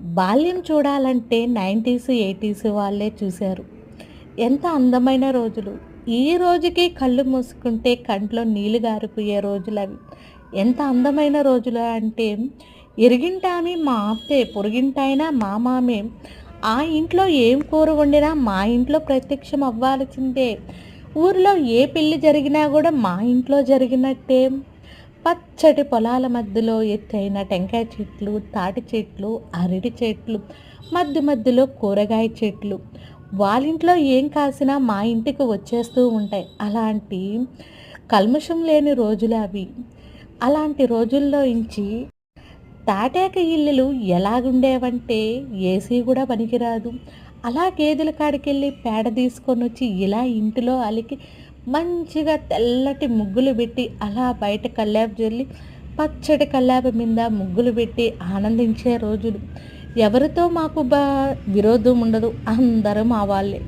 బాల్యం చూడాలంటే nineties eighties వాళ్ళే చూశారు. ఎంత అందమైన రోజులు. ఈ రోజుకి కళ్ళు మూసుకుంటే కంట్లో నీళ్ళు గారిపోయే రోజులు అవి. ఎంత అందమైన రోజులు అంటే ఇరిగింటామి మా అత్తే పొరుగింటైనా మా మామే. ఆ ఇంట్లో ఏం కూర వండినా మా ఇంట్లో ప్రత్యక్షం అవ్వాల్సిందే. ఊర్లో ఏ పెళ్ళి జరిగినా కూడా మా ఇంట్లో జరిగినట్టే. పచ్చటి పొలాల మధ్యలో ఎత్తైన టెంకాయ చెట్లు తాటి చెట్లు అరటి చెట్లు మధ్య మధ్యలో కూరగాయ చెట్లు. వాళ్ళింట్లో ఏం కాసినా మా ఇంటికి వచ్చేస్తూ ఉంటాయి. అలాంటి కల్మషం లేని రోజులు అవి. అలాంటి రోజుల్లో ఇంచి తాటాక ఇల్లులు ఎలాగుండేవంటే ఏసీ కూడా పనికిరాదు. అలా గేదెల కాడికెళ్ళి పేడ తీసుకొని వచ్చి ఇలా ఇంటిలో అలికి మంచిగా తెల్లటి ముగ్గులు పెట్టి అలా బయట కల్లాపు జల్లి పచ్చటి కల్లాప మీద ముగ్గులు పెట్టి ఆనందించే రోజులు. ఎవరితో మాకు బా విరోధం ఉండదు. అందరూ మా వాళ్ళే.